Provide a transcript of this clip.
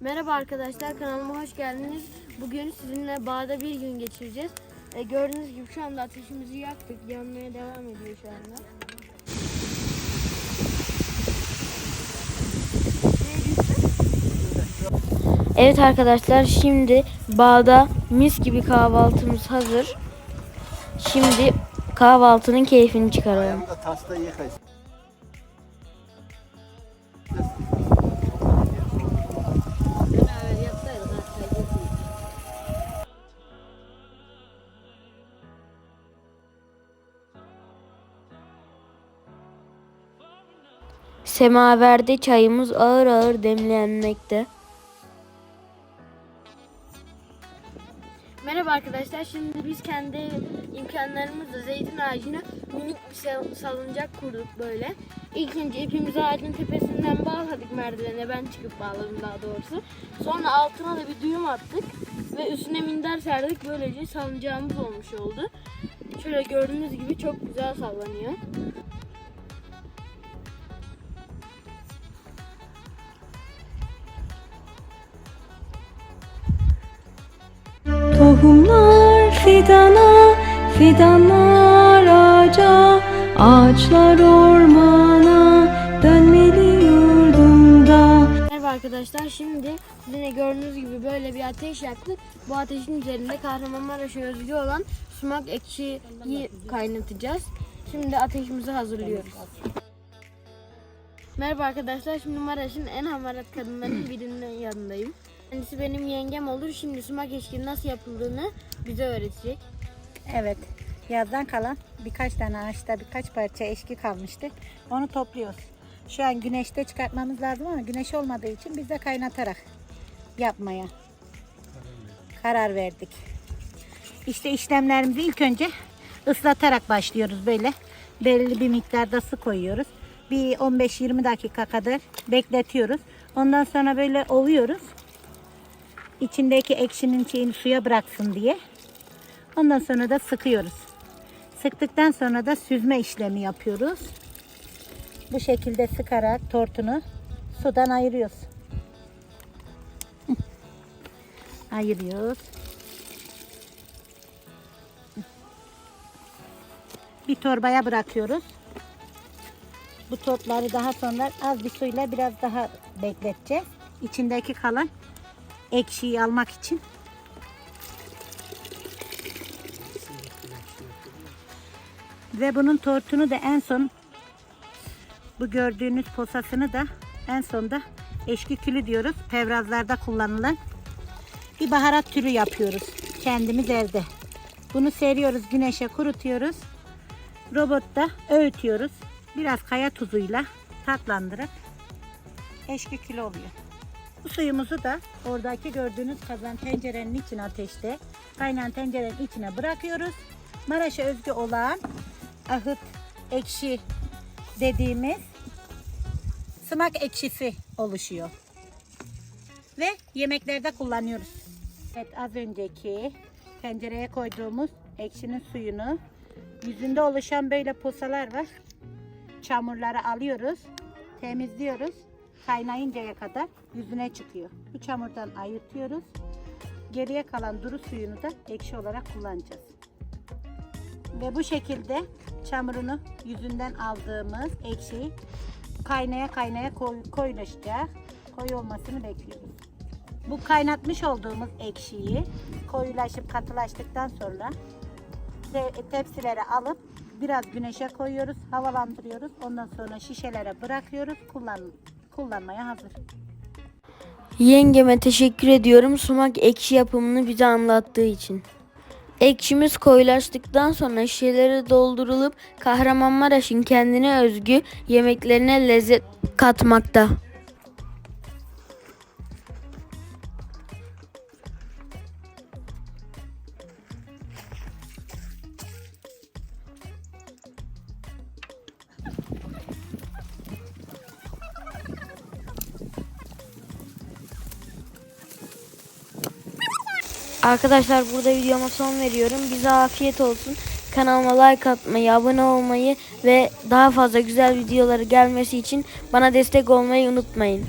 Merhaba arkadaşlar kanalıma hoş geldiniz. Bugün sizinle bağda bir gün geçireceğiz. E, gördüğünüz gibi şu anda ateşimizi yaktık. Yanmaya devam ediyor şu anda. Evet arkadaşlar şimdi bağda mis gibi kahvaltımız hazır. Şimdi kahvaltının keyfini çıkaralım. Ayağımda tasta yıkayız. Semaverde çayımız ağır ağır demlenmekte. Merhaba arkadaşlar. Şimdi biz kendi imkanlarımızla zeytin ağacına minik bir sal- salıncak kurduk böyle. İlk önce ipimizi ağacın tepesinden bağladık merdivene. Ben çıkıp bağladım daha doğrusu. Sonra altına da bir düğüm attık ve üstüne minder serdik. Böylece salıncağımız olmuş oldu. Şöyle gördüğünüz gibi çok güzel sallanıyor. Tohumlar fidana, fidanlar ağaca, ağaçlar ormana, dönmeli yurdumda. Merhaba arkadaşlar. Şimdi yine gördüğünüz gibi böyle bir ateş yaktık. Bu ateşin üzerinde Kahramanmaraş'a özgü olan sumak ekşiyi kaynatacağız. Şimdi ateşimizi hazırlıyoruz. Merhaba arkadaşlar. Şimdi Maraş'ın en hamarat kadınlarının birinin yanındayım. Kendisi benim yengem olur. Şimdi sumak ekşi nasıl yapıldığını bize öğretecek. Evet. Yazdan kalan birkaç tane ağaçta birkaç parça eşki kalmıştı. Onu topluyoruz. Şu an güneşte çıkartmamız lazım ama güneş olmadığı için biz de kaynatarak yapmaya karar verdik. İşte işlemlerimizi ilk önce ıslatarak başlıyoruz böyle. Belli bir miktarda su koyuyoruz. Bir 15-20 dakika kadar bekletiyoruz. Ondan sonra böyle ovuyoruz. İçindeki ekşinin şeyini suya bıraksın diye. Ondan sonra da sıkıyoruz. Sıktıktan sonra da süzme işlemi yapıyoruz. Bu şekilde sıkarak tortunu sudan ayırıyoruz. Ayırıyoruz. Bir torbaya bırakıyoruz. Bu tortları daha sonra az bir suyla biraz daha bekleteceğiz. İçindeki kalan ekşiyi almak için Ve bunun tortunu da en son bu gördüğünüz posasını da en sonda eşki külü diyoruz. Pevrazlarda kullanılan bir baharat türü yapıyoruz. Kendimiz evde. Bunu seriyoruz güneşe kurutuyoruz. Robotta öğütüyoruz. Biraz kaya tuzuyla tatlandırıp eşki külü oluyor. Bu suyumuzu da oradaki gördüğünüz kazan tencerenin içine ateşte kaynayan tencerenin içine bırakıyoruz. Maraş'a özgü olan ahıt ekşi dediğimiz sımak ekşisi oluşuyor. Ve yemeklerde kullanıyoruz. Evet az önceki tencereye koyduğumuz ekşinin suyunu yüzünde oluşan böyle posalar var. Çamurları alıyoruz, temizliyoruz. Kaynayıncaya kadar yüzüne çıkıyor. Bu çamurdan ayırtıyoruz. Geriye kalan duru suyunu da ekşi olarak kullanacağız. Ve bu şekilde çamurunu yüzünden aldığımız ekşiyi kaynaya kaynaya koy, koyulaşacak. Koyu olmasını bekliyoruz. Bu kaynatmış olduğumuz ekşiyi koyulaşıp katılaştıktan sonra te- tepsilere alıp biraz güneşe koyuyoruz, havalandırıyoruz. Ondan sonra şişelere bırakıyoruz. Kullan, kullanmaya hazır. Yengeme teşekkür ediyorum sumak ekşi yapımını bize anlattığı için. Ekşimiz koyulaştıktan sonra şişelere doldurulup Kahramanmaraş'ın kendine özgü yemeklerine lezzet katmakta. Arkadaşlar burada videoma son veriyorum. Bize afiyet olsun. Kanalıma like atmayı, abone olmayı ve daha fazla güzel videoları gelmesi için bana destek olmayı unutmayın.